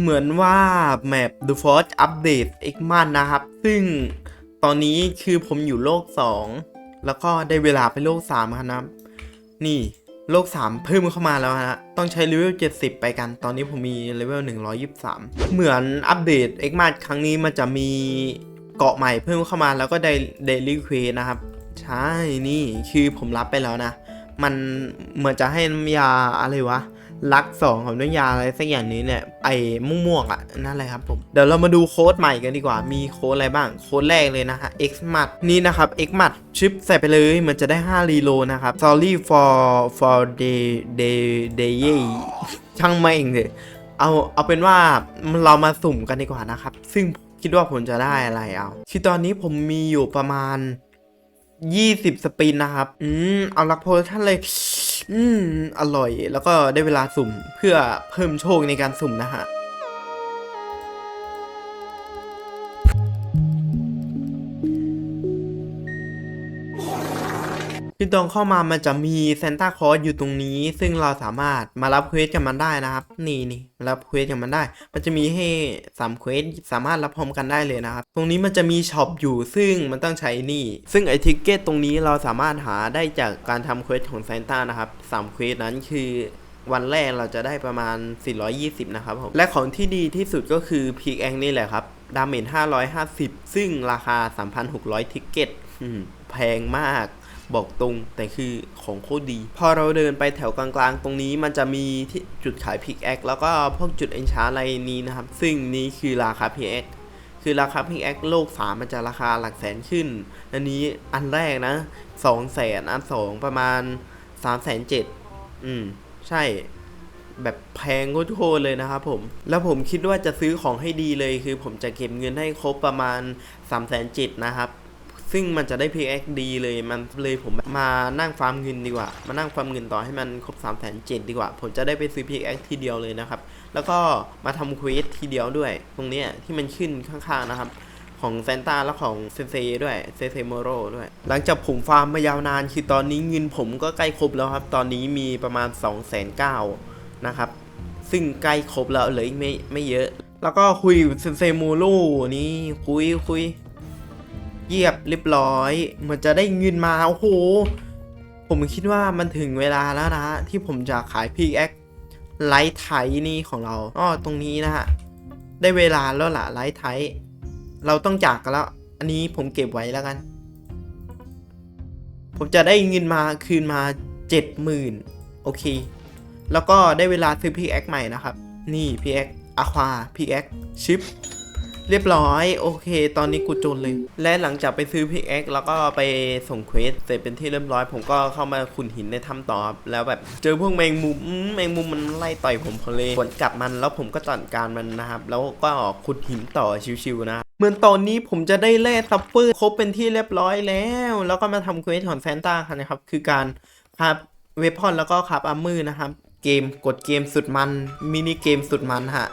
เหมือนว่าแมป The Force Update X มันนะครับ ซึ่งตอนนี้คือผมอยู่โลก 2 แล้วก็ได้เวลาไปโลก3ครับนะนี่โลก 3 เพิ่มเข้ามาแล้วนะต้องใช้เลเวล 70 ไปกัน ตอนนี้ผมมีเลเวล 123 เหมือนอัปเดต X มันครั้งนี้มันจะมีเกาะใหม่เพิ่มเข้ามาแล้วก็ได้ Daily Quest นะครับ ใช่ นี่คือผมรับไปแล้วนะ มันเหมือนจะให้น้ำยาอะไรวะ ลักสองของน้ำยาอะไรสักอย่างนี้เนี่ยไอ้ม่วงๆอะนั่นแหละครับผมเดี๋ยวเรามาดูโค้ดใหม่กันดีกว่ามีโค้ดอะไรบ้างโค้ดแรกเลยนะฮะ x m a t นี่นะครับ x m a t ชิปใส่ไปเลยมันจะได้5รีโลนะครับ sorry for for day day day ช่างไม่เองเลยเอาเอาเป็นว่าเรามาสุ่มกันดีกว่านะครับ ซึ่งคิดว่าผมจะได้อะไรเอาคือตอนนี้ผมมีอยู่ประมาณ 20 สปินนะครับ อืม เอาลักโพชั่นเลย อืม อร่อย แล้วก็ได้เวลาสุ่มเพื่อเพิ่มโชคในการสุ่มนะฮะ คือตอนเข้ามามันจะมีเซนต้าคอ s อยู่ตรงนี้ ซึ่งเราสามารถมารับเควสกับมันได้นะครับ นี่นี่มารับเควสกับมันได้ มันจะมีให้3เควสสามารถรับพร้อมกันได้เลยนะครับ ตรงนี้มันจะมีช็อปอยู่ซึ่งมันต้องใช้นี่ ซึ่งไอทิกเก็ตตรงนี้เราสามารถหาได้จากการทำเควสของเซนต้านะครับ3เควสนั้นคือวันแรกเราจะได้ประมาณ 420 นะครับผม และของที่ดีที่สุดก็คือพีแองนี่แหละครับ ดาเมจ550 ซึ่งราคา 3,600 ทิกเก็ตแพงมาก บอกตรงแต่คือของโคตรดี พอเราเดินไปแถวกลางๆ ตรงนี้มันจะมีที่จุดขายพิกแอคแล้วก็พวกจุดเอนชาร์อะไรนี้นะครับ ซึ่งนี้คือราคาพิกแอคคือราคาพิกแอคโลก3มันจะราคาหลักแสนขึ้น อันนี้อันแรกนะ2แสนอัน2ประมาณ3แสนเจ็ดอืม ใช่แบบแพงโคตรเลยนะครับผม แล้วผมคิดว่าจะซื้อของให้ดีเลยคือผมจะเก็บเงินให้ครบประมาณ3ามแสนเจ็ดนะครับ ซึ่งมันจะได้ PX ดีเลยมันเลยผมมานั่งฟาร์มเงินดีกว่า มานั่งฟาร์มเงินต่อให้มันครบ3ามแสนเจ็ดดีกว่า ผมจะได้ไปซื้อ PX ทีเดียวเลยนะครับ แล้วก็มาทำเควสทีเดียวด้วย ตรงนี้ที่มันขึ้นข้างๆนะครับของแซนต้าและของเซเซด้วยเซเซโมโรด้วย หลังจากผมฟาร์มมายาวนานคือตอนนี้เงินผมก็ใกล้ครบแล้วครับ ตอนนี้มีประมาณ 2 9 0 0 0นะครับ ซึ่งใกล้ครบแล้วเหลืออีกไม่ไม่เยอะ แล้วก็คุยเซเซโมโรนี่คุยคุย เยียบเรียบร้อยเหมือนจะได้เงินมา โอ้โห ผมคิดว่ามันถึงเวลาแล้วนะ ที่ผมจะขายพีแอคไลท์ไทนี่ของเราอ้อตรงนี้นะฮะ ได้เวลาแล้วล่ะไลท์ไทเราต้องจากกันแล้ว อันนี้ผมเก็บไว้แล้วกัน ผมจะได้เงินมาคืนมาเจ็ดหมื่นโอเค แล้วก็ได้เวลาซื้อพีแอคใหม่นะครับ นี่พีแอคอะควาพีแอคชิป เรียบร้อย โอเค ตอนนี้กูจนเลย และหลังจากไปซื้อพิกแอคแล้วก็ไปส่งเควสเสร็จเป็นที่เรียบร้อย ผมก็เข้ามาขุดหินในถ้ำต่อแล้วแบบเจอพวกแมงมุมแมงมุมมันไล่ต่อยผมพอเลยผลกลับมันแล้วผมก็จัดการมันนะครับ แล้วก็ขุดหินต่อชิวๆนะเหมือนตอนนี้ผมจะได้แร่ซัฟเฟอร์ครบเป็นที่เรียบร้อยแล้ว แล้วก็มาทำเควสของแซนต้าครับนะครับ คือการครับเวพอนแล้วก็ครับอาร์มือนะครับ เกมกดเกมสุดมันมินิเกมสุดมันฮะ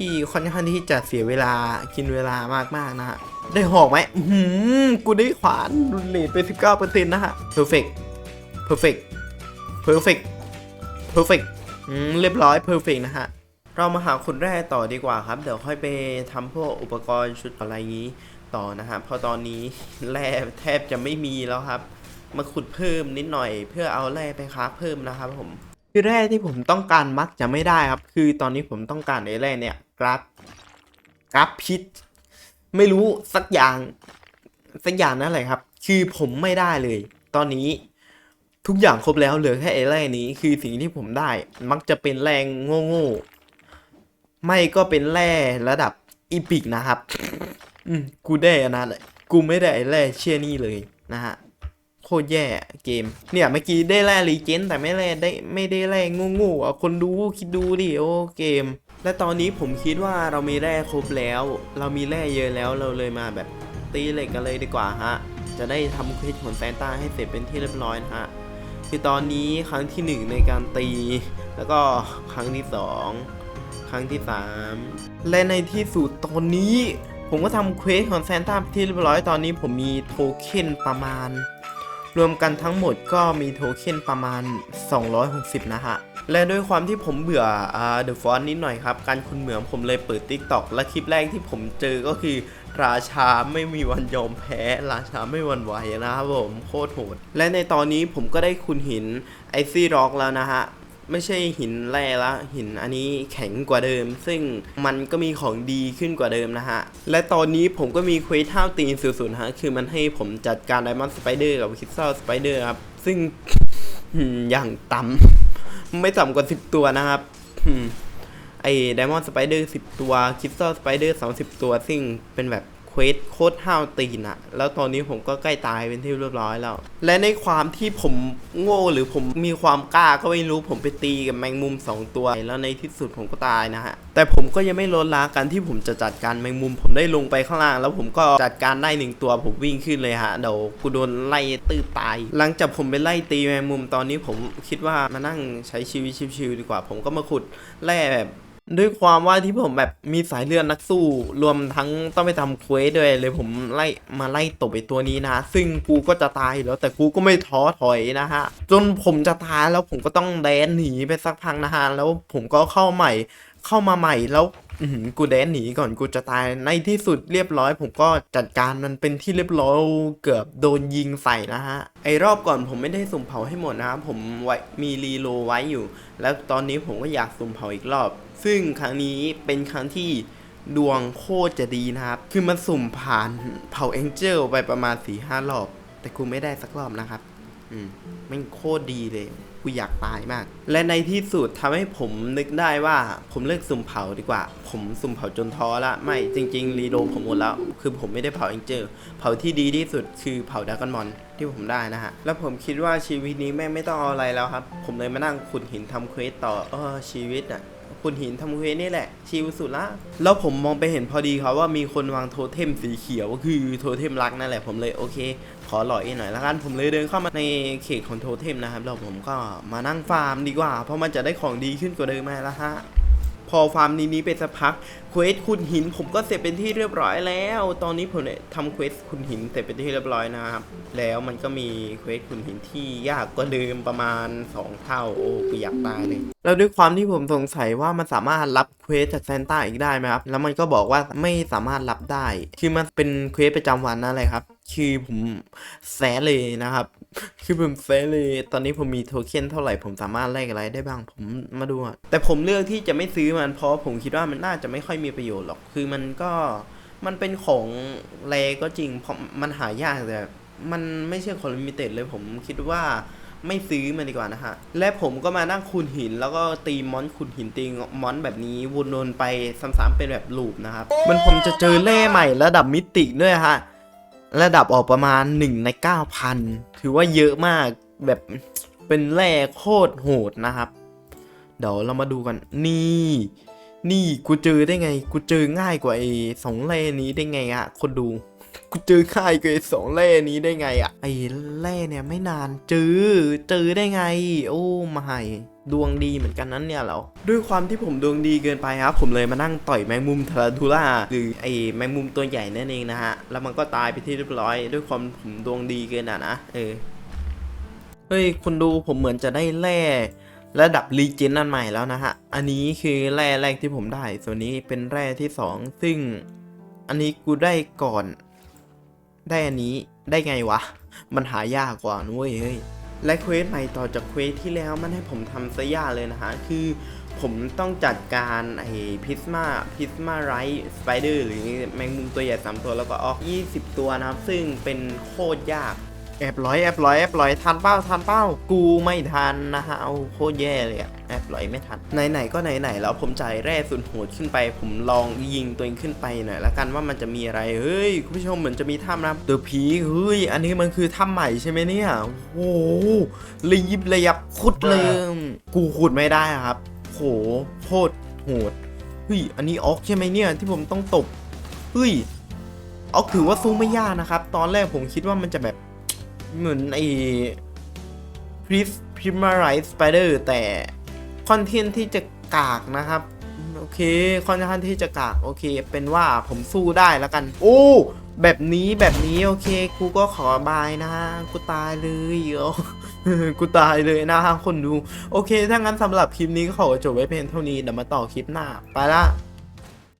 ที่ค่อนข้างที่จะเสียเวลากินเวลามากๆนะฮะ ได้หอกไหมหือกูได้ขวานรุนเลทไป 19%นะฮะ perfect perfect perfect perfect อืมเรียบร้อย perfect นะฮะ เรามาหาขุดแร่ต่อดีกว่าครับ เดี๋ยวค่อยไปทำพวกอุปกรณ์ชุดอะไรงี้ต่อนะฮะ เพราะตอนนี้แร่แทบจะไม่มีแล้วครับ มาขุดเพิ่มนิดหน่อยเพื่อเอาแร่ไปค้าเพิ่มนะครับผมคือแร่ที่ผมต้องการมักจะไม่ได้ครับ คือตอนนี้ผมต้องการไอ้แร่เนี่ย กราฟกราฟพิษไม่รู้สักอย่างสักอย่างนั่นแหละครับ คือผมไม่ได้เลย ตอนนี้ทุกอย่างครบแล้วเหลือแค่ไอ้แร่นี้คือสิ่งที่ผมได้ มักจะเป็นแรงโง่ๆไม่ก็เป็นแร่ระดับอีพิกนะครับ อืมกูได้อันนั้นแหละกูไม่ได้ไอ้แร่เชี่ยนี่เลยนะฮะโคตรแย่เกม เนี่ยเมื่อกี้ได้แร่รีเจนแต่ไม่แร่ได้ไม่ได้แร่โง่ๆอะคนดูคิดดูดิโอ้เกม และตอนนี้ผมคิดว่าเรามีแร่ครบแล้ว เรามีแร่เยอะแล้วเราเลยมาแบบตีเหล็กกันเลยดีกว่าฮะ จะได้ทำคลิปของแซนต้าให้เสร็จเป็นที่เรียบร้อยนะฮะ คือตอนนี้ครั้งที่หนึ่งในการตี แล้วก็ครั้งที่สองครั้งที่สามและในที่สุดตอนนี้ ผมก็ทำเควสของแซนต้าที่เรียบร้อยตอนนี้ผมมีโทเค็นประมาณ รวมกันทั้งหมดก็มีโทเค็นประมาณ 260 นะฮะ และด้วยความที่ผมเบื่อเดอะฟอนนิดหน่อยครับ การคุณเหมืองผมเลยเปิด Tik t o อกและคลิปแรกที่ผมเจอก็คือ ราชาไม่มีวันยอมแพ้ ราชาไม่วันไหวนะครับผมโคตรโหด และในตอนนี้ผมก็ได้คุณหินไอซี่ร็อกแล้วนะฮะไม่ใช่หินแร่ละหินอันนี้แข็งกว่าเดิม ซึ่งมันก็มีของดีขึ้นกว่าเดิมนะฮะ และตอนนี้ผมก็มีเควสท่าตีนสุดฮะ คือมันให้ผมจัดการไดมอนด์สไปเดอร์กับคิสซัลสไปเดอร์ครับ ซึ่งอืมอย่างต่ำ ไม่ต่ำกว่าสิบตัวนะครับไอ้ไดมอนด์สไปเดอร์สิบตัวคริสตัลสไปเดอร์สามสิบตัวซึ่งเป็นแบบ เควสโคตรห้าวตีนอะแล้วตอนนี้ผมก็ใกล้ตายเป็นที่เรียบร้อยแล้ว และในความที่ผมโง่หรือผมมีความกล้าก็ไม่รู้ผมไปตีกับแมงมุม 2 ตัว แล้วในที่สุดผมก็ตายนะฮะ แต่ผมก็ยังไม่ลดละการที่ผมจะจัดการแมงมุม ผมได้ลงไปข้างล่าง แล้วผมก็จัดการได้หนึ่งตัวผมวิ่งขึ้นเลยฮะเดี๋ยวกูโดนไล่ตื้อตาย หลังจากผมไปไล่ตีแมงมุมตอนนี้ผมคิดว่ามานั่งใช้ชีวิตชิวๆดีกว่า ผมก็มาขุดแร่แบบ ด้วยความว่าที่ผมแบบมีสายเลือดนักสู้ รวมทั้งต้องไปทำเควสด้วยเลยผมไล่มาไล่ตบไอตัวนี้นะซึ่งกูก็จะตายแล้วแต่กูก็ไม่ท้อถอยนะฮะ จนผมจะตายแล้วผมก็ต้องแดนหนีไปสักพักนะฮะ แล้วผมก็เข้าใหม่ เข้ามาใหม่แล้วกูแดนหนีก่อนกูจะตายในที่สุดเรียบร้อย ผมก็จัดการมันเป็นที่เรียบร้อยเกือบโดนยิงใส่นะฮะไอรอบก่อนผมไม่ได้สุ่มเผาให้หมดนะครับผมไว้มีรีโลไว้อยู่ แล้วตอนนี้ผมก็อยากสุ่มเผาอีกรอบ ซึ่งครั้งนี้เป็นครั้งที่ดวงโคตรจะดีนะครับ คือมันสุ่มผ่านเผาเอ็นเจลไปประมาณ4ีห้ารอบ แต่กูไม่ได้สักรอบนะครับ อืมมันโคตรดีเลย กูอยากตายมาก และในที่สุดทำให้ผมนึกได้ว่า ผมเลิกสุ่มเผาดีกว่า ผมสุ่มเผาจนท้อละ ไม่จริง ๆ รีโดผมหมดแล้ว คือผมไม่ได้เผาเอ็งเจอเผาที่ดีที่สุดคือเผาดากอนมอนที่ผมได้นะฮะ แล้วผมคิดว่าชีวิตนี้แม่ไม่ต้องเอาอะไรแล้วครับ ผมเลยมานั่งขุดหินทำเควสต่อเออชีวิตอะ ขุดหินทำเควสนี่แหละ ชิลสุดละ แล้วผมมองไปเห็นพอดีครับว่ามีคนวางโทเทมสีเขียวก็คือโทเทมรักนั่นแหละผมเลยโอเค ขอหล่อยหน่อยละกันผมเลยเดินเข้ามาในเขตของโทเทมนะครับแล้วผมก็มานั่งฟาร์มดีกว่า เพราะมันจะได้ของดีขึ้นกว่าเดิมมาแล้วฮะ พอฟาร์มนี้นี้ไปสักพักเควสขุดหินผมก็เสร็จเป็นที่เรียบร้อยแล้ว ตอนนี้ผมเนี่ยทำเควสขุดหินเสร็จเป็นที่เรียบร้อยนะครับ แล้วมันก็มีเควสขุดหินที่ยากกว่าเดิมประมาณ 2 เท่า โอ้กูอยากตายเลย แล้วด้วยความที่ผมสงสัยว่ามันสามารถรับเควสจากแซนต้าอีกได้ไหมครับ แล้วมันก็บอกว่าไม่สามารถรับได้ คือมันเป็นเควสประจำวันนั่นเลยครับ คือผมแซะเลยนะครับ คือผมเซเลยตอนนี้ผมมีโทเค็นเท่าไหร่ผมสามารถแลกอะไรได้บ้างผมมาดูอะแต่ผมเลือกที่จะไม่ซื้อมันเพราะผมคิดว่ามันน่าจะไม่ค่อยมีประโยชน์หรอก คือมันก็มันเป็นของแรก็จริงเพราะมันหายากแต่มันไม่ใช่ของลิมิเต็ดเลยผมคิดว่าไม่ซื้อมันดีกว่านะฮะ และผมก็มานั่งขุดหิน แล้วก็ตีมอนขุดหินตีมอนแบบนี้วนๆไปซ้ำๆเป็นแบบลูปนะครับ มันผมจะเจอแร่ใหม่ระดับมิติด้วยฮะ ระดับออกประมาณ 1 ใน 9,000 ถือว่าเยอะมากแบบเป็นแร่โคตรโหดนะครับ เดี๋ยวเรามาดูกัน นี่ นี่กูเจอได้ไง กูเจอง่ายกว่าไอ้สองแร่นี้ได้ไงอะคนดู กูเจอง่ายกว่าไอ้สองแร่นี้ได้ไงอะไอ้แร่เนี่ยไม่นานเจอเจอได้ไง โอ้ไม่ดวงดีเหมือนกันนั้นเนี่ยเรา ด้วยความที่ผมดวงดีเกินไปครับ ผมเลยมานั่งต่อยแมงมุมทาราทูล่าหรือไอ้แมงมุมตัวใหญ่นั่นเองนะฮะ แล้วมันก็ตายไปที่เรียบร้อย ด้วยความผมดวงดีเกินอะนะ เออ เฮ้ยคุณดูผมเหมือนจะได้แร่ระดับรีเจนนั่นใหม่แล้วนะฮะ อันนี้คือแร่แรกที่ผมได้ ส่วนนี้เป็นแร่ที่สองซึ่งอันนี้กูได้ก่อน ได้อันนี้ได้ไงวะ มันหายากกว่านุ้ยเฮ้ยและเควสใหม่ต่อจากเควสที่แล้วมันให้ผมทำซะยากเลยนะฮะ คือผมต้องจัดการไอ้พิสมาพิสมาไรท์สไปเดอร์หรือแมงมุมตัวใหญ่สามตัวแล้วก็ออก 20 ตัวนะครับ ซึ่งเป็นโคตรยาก แอบร้อยแอบร้อยแอบร้อยทันเป้าทันเป้ากูไม่ทันนะฮะเอาโคตรแย่เลยอะแอบร้อยไม่ทันไหนๆก็ไหนๆแล้วผมจ่ายแร่สุดโหดขึ้นไป ผมลองยิงตัวเองขึ้นไปหน่อยละกันว่ามันจะมีอะไรเฮ้ยคุณผู้ชมเหมือนจะมีถ้ำนะเดอะพีเฮ้ยอันนี้มันคือถ้ำใหม่ใช่ไหมเนี่ยโอ้โหระยิบระยับขุดเลยกูขุดไม่ได้ครับโหโคตรโหดเฮ้ยอันนี้ออกใช่ไหมเนี่ยที่ผมต้องตบเฮ้ยออกถือว่าสู้ไม่ยากนะครับ ตอนแรกผมคิดว่ามันจะแบบ เหมือนไอ้พริสพริมาไรสไปเดอร์แต่คอนเทนต์ที่จะกากนะครับ โอเคคอนเทนต์ที่จะกาก โอเค เป็นว่าผมสู้ได้แล้วกัน โอ้ แบบนี้แบบนี้โอเค กูก็ขอบายนะ กูตายเลยโอ้กูตายเลยนะฮะคนดู โอเค ถ้างั้นสำหรับคลิปนี้ก็ขอจบไว้เพียงเท่านี้เดี๋ยวมาต่อคลิปหน้า ไปละ